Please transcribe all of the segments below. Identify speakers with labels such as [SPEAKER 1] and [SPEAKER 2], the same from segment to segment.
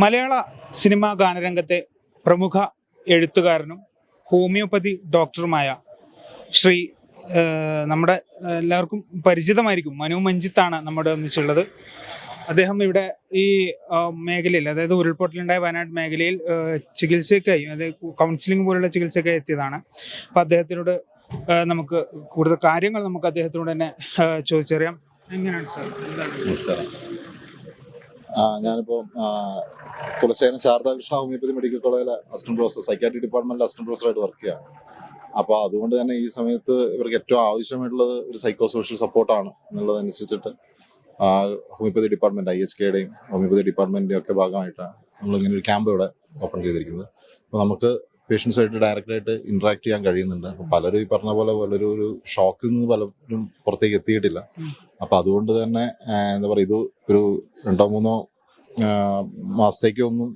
[SPEAKER 1] മലയാള cinema ഗാനരംഗത്തെ പ്രമുഖ എഴുത്തുകാരനും homeopathy ഡോക്ടറുമായ Shri നമ്മുടെ എല്ലാവർക്കും പരിചിതമായിരിക്കും. മനു മഞ്ജിത്താണ് നമ്മുടെ ഒന്നിച്ചുള്ളത്. അദ്ദേഹം ഇവിടെ ഈ മേഖലയിൽ അതായത് ഉരുൾപൊട്ടലുണ്ടായ വയനാട് മേഖലയിൽ ചികിത്സയ്ക്കായി അതായത് കൗൺസിലിംഗ് പോലുള്ള ചികിത്സയ്ക്കായി എത്തിയതാണ്. അപ്പോൾ അദ്ദേഹത്തിനോട് നമുക്ക് കൂടുതൽ കാര്യങ്ങൾ നമുക്ക് അദ്ദേഹത്തിനോട് തന്നെ ചോദിച്ചറിയാം. എങ്ങനെയാണ് സാർ?
[SPEAKER 2] നമസ്കാരം. ആ, കുലശേഖരൻ ശാരദാകൃഷ്ണ ഹോമിയോപ്പതി മെഡിക്കൽ കോളേജിലെ അസിസ്റ്റന്റ് പ്രൊഫസർ സൈക്കാട്രി ഡിപ്പാർട്ട്മെന്റിലെ അസിസ്റ്റന്റ് പ്രൊഫസറായിട്ട് വർക്ക് ചെയ്യാം. അപ്പോൾ അതുകൊണ്ട് തന്നെ ഈ സമയത്ത് ഇവർക്ക് ഏറ്റവും ആവശ്യമായിട്ടുള്ളത് ഒരു സൈക്കോ സോഷ്യൽ സപ്പോർട്ടാണ് എന്നുള്ളതനുസരിച്ചിട്ട് ഹോമിയോപ്പതി ഡിപ്പാർട്ട്മെന്റ് ഐ എച്ച് കെയുടെയും ഹോമിയോപ്പതി ഡിപ്പാർട്ട്മെന്റിന്റെ ഒക്കെ ഭാഗമായിട്ടാണ് നമ്മളിങ്ങനെ ഒരു ക്യാമ്പ് ഇവിടെ ഓപ്പൺ ചെയ്തിരിക്കുന്നത്. അപ്പോൾ നമുക്ക് പേഷ്യൻസുമായിട്ട് ഡയറക്റ്റായിട്ട് ഇന്ററാക്ട് ചെയ്യാൻ കഴിയുന്നുണ്ട്. പലരും ഈ പറഞ്ഞ പോലെ പലരും ഒരു ഷോക്കിൽ നിന്ന് പലരും പുറത്തേക്ക് എത്തിയിട്ടില്ല. അപ്പൊ അതുകൊണ്ട് തന്നെ എന്താ പറയുക ഇത് ഒരു രണ്ടോ മൂന്നോ മാസത്തേക്കോ ഒന്നും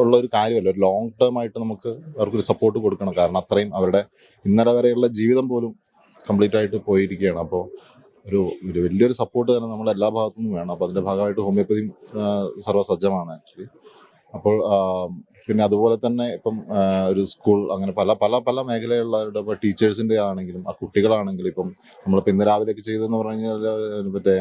[SPEAKER 2] ഉള്ള ഒരു കാര്യമല്ല. ഒരു ലോങ് ടേം ആയിട്ട് നമുക്ക് അവർക്കൊരു സപ്പോർട്ട് കൊടുക്കണം. കാരണം അത്രയും അവരുടെ ഇന്നലെ വരെയുള്ള ജീവിതം പോലും കംപ്ലീറ്റ് ആയിട്ട് പോയിരിക്കുകയാണ്. അപ്പോൾ ഒരു വലിയൊരു സപ്പോർട്ട് തന്നെ നമ്മുടെ എല്ലാ ഭാഗത്തു നിന്നും വേണം. അപ്പോൾ അതിന്റെ ഭാഗമായിട്ട് ഹോമിയോപ്പതി സർവസജ്ജമാണ് ആക്ച്വലി അപ്പോൾ പിന്നെ അതുപോലെ തന്നെ ഇപ്പം ഒരു സ്കൂൾ അങ്ങനെ പല പല പല മേഖലകളിലുള്ള ഇപ്പോൾ ടീച്ചേഴ്സിന്റെ ആണെങ്കിലും ആ കുട്ടികളാണെങ്കിലും ഇപ്പം നമ്മളിപ്പോൾ ഇന്ന് രാവിലെയൊക്കെ ചെയ്തതെന്ന് പറഞ്ഞു കഴിഞ്ഞാൽ മറ്റേ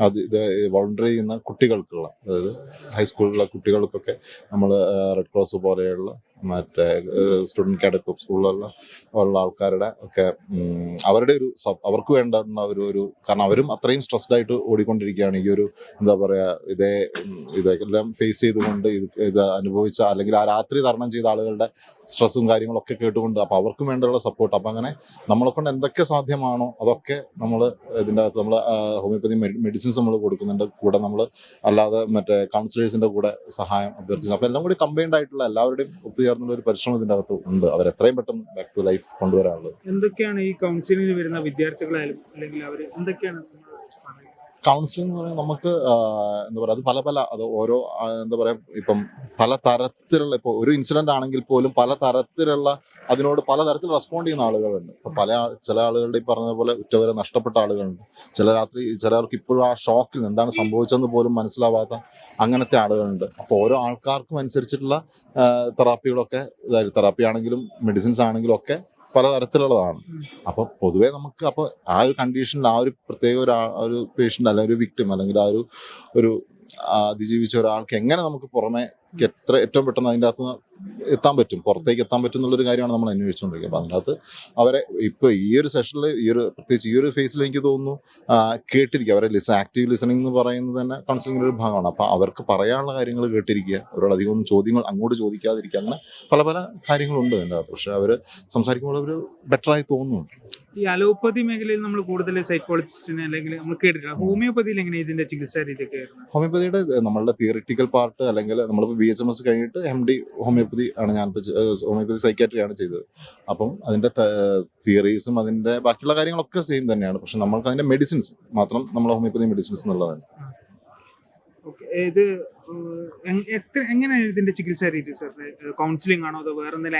[SPEAKER 2] അത് ഇത് വോളണ്ടറി ചെയ്യുന്ന കുട്ടികൾക്കുള്ള അതായത് ഹൈസ്കൂളിലുള്ള കുട്ടികൾക്കൊക്കെ നമ്മൾ റെഡ് ക്രോസ് പോലെയുള്ള മറ്റേ സ്റ്റുഡന്റ് കാഡറ്റ് സ്കൂളിലുള്ള ഉള്ള ആൾക്കാരുടെ ഒക്കെ അവരുടെ ഒരു അവർക്ക് വേണ്ട ഒരു ഒരു കാരണം അവരും അത്രയും സ്ട്രെസ്ഡ് ആയിട്ട് ഓടിക്കൊണ്ടിരിക്കുകയാണ്. ഈ ഒരു എന്താ പറയുക ഇതേ ഇതെല്ലാം ഫേസ് ചെയ്തുകൊണ്ട് ഇത് ഇത് അനുഭവിച്ച അല്ലെങ്കിൽ ആ രാത്രി തരണം ചെയ്ത ആളുകളുടെ സ്ട്രെസ്സും കാര്യങ്ങളൊക്കെ കേട്ടുകൊണ്ട് അപ്പോൾ അവർക്കും വേണ്ടിയുള്ള സപ്പോർട്ട് അപ്പോൾ അങ്ങനെ നമ്മളെ കൊണ്ട് എന്തൊക്കെ സാധ്യമാണോ അതൊക്കെ നമ്മൾ ഇതിന്റെ അകത്ത് നമ്മൾ ഹോമിയോപ്പതി മെഡിസിൻസ് നമ്മൾ കൊടുക്കുന്നുണ്ട്. കൂടെ നമ്മൾ അല്ലാതെ മറ്റേ കൗൺസിലേഴ്സിന്റെ കൂടെ സഹായം അഭ്യർത്ഥിക്കുന്നു. അപ്പോൾ എല്ലാം കൂടി കമ്പൈൻഡ് ആയിട്ടുള്ള എല്ലാവരുടെയും ഒത്തുചേർന്നുള്ള ഒരു പരിശ്രമം ഇതിന്റെ അകത്ത് ഉണ്ട്. അവർ എത്രയും പെട്ടെന്ന് ബാക്ക് ടു ലൈഫ് കൊണ്ടുവരാനുള്ളത്.
[SPEAKER 1] എന്തൊക്കെയാണ് ഈ കൗൺസിലിംഗിന് വരുന്ന വിദ്യാർത്ഥികളായാലും അല്ലെങ്കിൽ അവർ എന്തൊക്കെയാണ്
[SPEAKER 2] കൗൺസിലിംഗ് എന്ന് പറയുന്നത് നമുക്ക് എന്താ പറയുക അത് പല പല അത് ഓരോ എന്താ പറയുക ഇപ്പം പല തരത്തിലുള്ള ഇപ്പോൾ ഒരു ഇൻസിഡന്റ് ആണെങ്കിൽ പോലും പല തരത്തിലുള്ള അതിനോട് പല തരത്തിൽ റെസ്പോണ്ട് ചെയ്യുന്ന ആളുകളുണ്ട്. ഇപ്പം പല ചില ആളുകളുടെ ഈ പറഞ്ഞ പോലെ ഉറ്റവരെ നഷ്ടപ്പെട്ട ആളുകളുണ്ട്. ചില രാത്രി ചിലർക്ക് ഇപ്പോഴും ആ ഷോക്കിൽ എന്താണ് സംഭവിച്ചതെന്ന് പോലും മനസ്സിലാവാത്ത അങ്ങനത്തെ ആളുകളുണ്ട്. അപ്പോൾ ഓരോ ആൾക്കാർക്കും അനുസരിച്ചിട്ടുള്ള തെറാപ്പികളൊക്കെ തെറാപ്പി ആണെങ്കിലും മെഡിസിൻസ് ആണെങ്കിലും ഒക്കെ പലതരത്തിലുള്ളതാണ്. അപ്പൊ പൊതുവെ നമുക്ക് അപ്പൊ ആ ഒരു കണ്ടീഷനിൽ ആ ഒരു പ്രത്യേക ഒരു ആ- ഒരു പേഷ്യന്റ് അല്ലെങ്കിൽ ഒരു വിക്ടിം അല്ലെങ്കിൽ ആ ഒരു ഒരു അതിജീവിച്ച ഒരാൾക്ക് എങ്ങനെ നമുക്ക് പുറമെ എത്ര ഏറ്റവും പെട്ടെന്ന് അതിന്റെ അകത്ത് എത്താൻ പറ്റും? പുറത്തേക്ക് എത്താൻ പറ്റും എന്നുള്ളൊരു കാര്യമാണ് നമ്മൾ അന്വേഷിച്ചുകൊണ്ടിരിക്കുന്നത് അപ്പം അതിനകത്ത് അവരെ ഇപ്പോൾ ഈ ഒരു സെഷനിൽ ഈ ഒരു പ്രത്യേകിച്ച് ഈ ഒരു ഫേസിൽ എനിക്ക് തോന്നുന്നു കേട്ടിരിക്കുക. അവരെ ലിസൺ ആക്റ്റീവ് ലിസണിംഗ് എന്ന് പറയുന്നത് തന്നെ കൗൺസിലിങ്ങിന്റെ ഒരു ഭാഗമാണ്. അപ്പോൾ അവർക്ക് പറയാനുള്ള കാര്യങ്ങൾ കേട്ടിരിക്കുക. അവരോട് അധികം ഒന്നും ചോദ്യങ്ങൾ അങ്ങോട്ട് ചോദിക്കാതിരിക്കുക. അങ്ങനെ പല പല കാര്യങ്ങളുണ്ട് അതിന്റെ അകത്ത്. പക്ഷേ അവർ സംസാരിക്കുമ്പോൾ അവർ ബെറ്ററായി തോന്നുന്നുണ്ട്.
[SPEAKER 1] ഈ അലോപ്പതി മേഖലയിൽ നമ്മൾ കൂടുതൽ സൈക്കോളജിസ്റ്റിനെ അല്ലെങ്കിൽ നമ്മൾ കേട്ടിട്ടില്ല. ഹോമിയോപ്പതിയിൽ എങ്ങനെ ഇതിന്റെ ചികിത്സാ രീതിയൊക്കെ
[SPEAKER 2] ഹോമിയോപ്പതിയുടെ നമ്മളുടെ തിയറിറ്റിക്കൽ പാർട്ട് അല്ലെങ്കിൽ നമ്മളിപ്പോൾ ബി എച്ച് എം എസ് കഴിഞ്ഞിട്ട് എം ഡി ഹോമിയോപ്പതി ആണ് ഞാൻ ഹോമിയോപ്പതി സൈക്കാട്രി ആണ് ചെയ്തത്. അപ്പം അതിന്റെ തിയറീസും അതിന്റെ ബാക്കിയുള്ള കാര്യങ്ങളൊക്കെ സെയിം തന്നെയാണ്. പക്ഷെ നമ്മൾക്ക് അതിന്റെ മെഡിസിൻസ് മാത്രം നമ്മൾ ഹോമിയോപ്പതി മെഡിസിൻസ് എന്നുള്ളതാണ്.
[SPEAKER 1] ഇത് ചികിത്സാ രീതി അതോ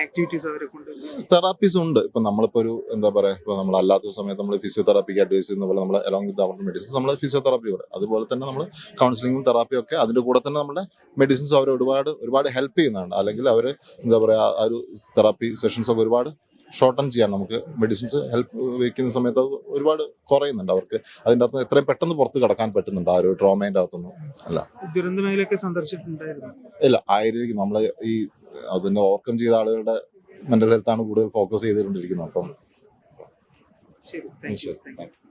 [SPEAKER 1] ആക്ടിവിറ്റീസ് അവരെ കൊണ്ട്?
[SPEAKER 2] തെറാപ്പീസ് ഉണ്ട്. ഇപ്പൊ നമ്മളിപ്പോ ഒരു എന്താ പറയാ ഇപ്പൊ നമ്മൾ അല്ലാത്ത സമയത്ത് നമ്മൾ ഫിസിയോതെറാപ്പിക്ക് അഡ്വൈസ് ചെയ്യുന്ന പോലെ നമ്മൾ അലോങ് വിത്ത് അവർ മെഡിസിൻസ് നമ്മൾ ഫിസിയോതെറാപ്പി പറയും അതുപോലെ തന്നെ നമ്മൾ കൗൺസിലിംഗും തെറാപ്പിയും ഒക്കെ അതിന്റെ കൂടെ തന്നെ നമ്മുടെ മെഡിസിൻസ് അവരെ ഒരുപാട് ഒരുപാട് ഹെൽപ്പ് ചെയ്യുന്നുണ്ട്. അല്ലെങ്കിൽ അവർ എന്താ പറയാ ഒരു തെറാപ്പി സെഷൻസ് ഒക്കെ ഒരുപാട് ഷോർട്ടൺ ചെയ്യാൻ നമുക്ക് മെഡിസിൻസ് ഹെൽപ്പ് വയ്ക്കുന്ന സമയത്ത് അത് ഒരുപാട് കുറയുന്നുണ്ട് അവർക്ക്. അതിന്റെ അകത്ത് എത്രയും പെട്ടെന്ന് പുറത്ത് കടക്കാൻ പറ്റുന്നുണ്ട് ആ ഒരു ട്രോമേന്റെ അല്ല.
[SPEAKER 1] ദുരന്ത മേഖലയൊക്കെ സന്ദർശിച്ചിട്ടുണ്ടായിരുന്നു.
[SPEAKER 2] ഇല്ല ആയിരിക്കും. നമ്മൾ ഈ അതിനെ ഓവർകം ചെയ്ത ആളുകളുടെ മെന്റൽ ഹെൽത്താണ് കൂടുതൽ ഫോക്കസ് ചെയ്തുകൊണ്ടിരിക്കുന്നത് അപ്പം. ശരി,
[SPEAKER 1] താങ്ക് യു